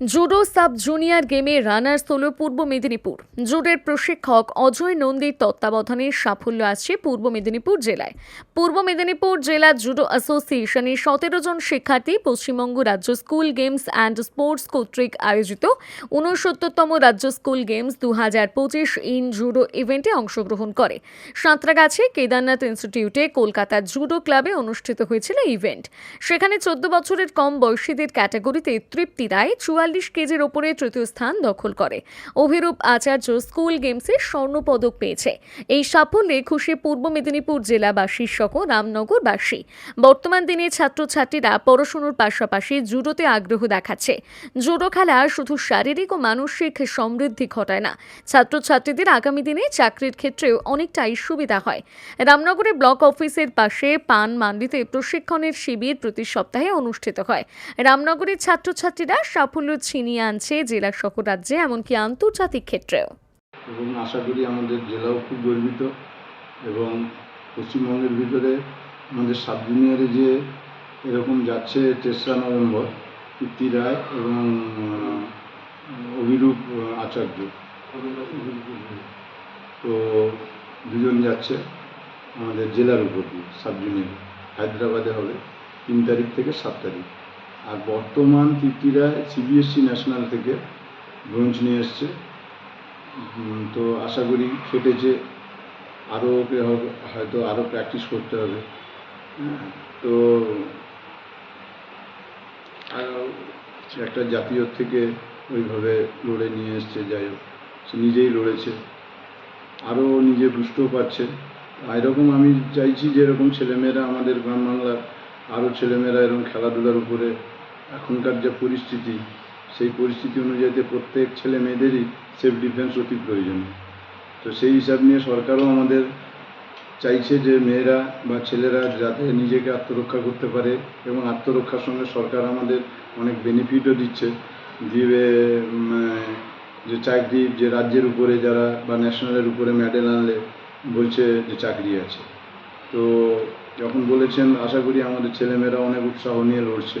Judo sub junior গেমে runners হল পূর্ব মেদিনীপুর। জুডোর প্রশিক্ষক অজয় নন্দীর তত্ত্বাবধানে সাফল্য আসছে পূর্ব মেদিনীপুর জেলায়। পূর্ব মেদিনীপুর জেলা জুডো অ্যাসোসিয়েশনের সতেরো জন শিক্ষার্থী, পশ্চিমবঙ্গ রাজ্য স্কুল গেমস অ্যান্ড স্পোর্টস কর্তৃক আয়োজিত ঊনসত্তরতম রাজ্য স্কুল গেমস দু হাজার পঁচিশ ইন জুডো ইভেন্টে অংশগ্রহণ করে। সাঁতরাগাছি কেদারনাথ ইনস্টিটিউটে কলকাতার জুডো ক্লাবে অনুষ্ঠিত হয়েছিল ইভেন্ট। সেখানে চোদ্দ বছরের কম বয়সীদের ক্যাটাগরিতে তৃপ্তি রায় চুয়াল্লিশ কেজির ওপরে তৃতীয় স্থান দখল করে। অভিরূপ আচার্য স্কুল গেমসে স্বর্ণপদক পেয়েছে। এই সাফল্যে খুশি পূর্ব মেদিনীপুর জেলাবাসী সহ রামনগরবাসী। বর্তমান দিনে ছাত্রছাত্রীরা পড়াশুনোর পাশাপাশি জুডোতে আগ্রহ দেখাচ্ছে। জুডো খেলা শুধু শারীরিক ও মানসিক সমৃদ্ধি ঘটায় না, ছাত্রছাত্রীদের আগামী দিনে চাকরির ক্ষেত্রেও অনেকটাই সুবিধা হয়। রামনগরে ব্লক অফিসের পাশে পান মান্ডিতে প্রশিক্ষণের শিবির প্রতি সপ্তাহে অনুষ্ঠিত হয়। রামনগরের ছাত্রছাত্রীরা সাফল্য ছিনিয়ে আনছে জেলা সহ রাজ্যে, এমনকি আন্তর্জাতিক ক্ষেত্রেও। এবং আশা করি আমাদের জেলাও খুব গর্বিত এবং পশ্চিমবঙ্গের ভিতরে আমাদের সাব জুনিয়রে যে এরকম যাচ্ছে তেসরা নভেম্বর, কীর্তি রায় এবং অভিরূপ আচার্য। তো দুজন যাচ্ছে আমাদের জেলার উপর দিয়ে সাব জুনিয়র হায়দ্রাবাদে হবে, তিন তারিখ থেকে সাত তারিখ। আর বর্তমান রায় সিবিএসসি ন্যাশনাল থেকে ব্রোঞ্জ নিয়ে এসছে। তো আশা করি খেটেছে। আরও ওকে হয়তো আরও প্র্যাকটিস করতে হবে। হ্যাঁ, তো আরও একটা জাতীয় থেকে ওইভাবে লড়ে নিয়ে এসছে যাই হোক সে নিজেই লড়েছে। আরও নিজে বুঝতেও পারছে। এরকম আমি চাইছি যে এরকম ছেলেমেয়েরা আমাদের গ্রাম বাংলার আরও ছেলেমেয়েরা এরকম খেলাধুলার উপরে এখনকার যে পরিস্থিতি, সেই পরিস্থিতি অনুযায়ী প্রত্যেক ছেলে মেয়েদেরই সেলফ ডিফেন্স অতি প্রয়োজন। তো সেই হিসাব নিয়ে সরকারও আমাদের চাইছে যে মেয়েরা বা ছেলেরা যাতে নিজেকে আত্মরক্ষা করতে পারে এবং আত্মরক্ষার সঙ্গে সরকার আমাদের অনেক বেনিফিটও দিচ্ছে। দিয়ে যে চাকরি যে রাজ্যের উপরে যারা বা ন্যাশনালের উপরে মেডেল আনলে বলছে যে চাকরি আছে। তো যখন বলেছেন, আশা করি আমাদের ছেলেমেয়েরা অনেক উৎসাহ নিয়ে লড়ছে।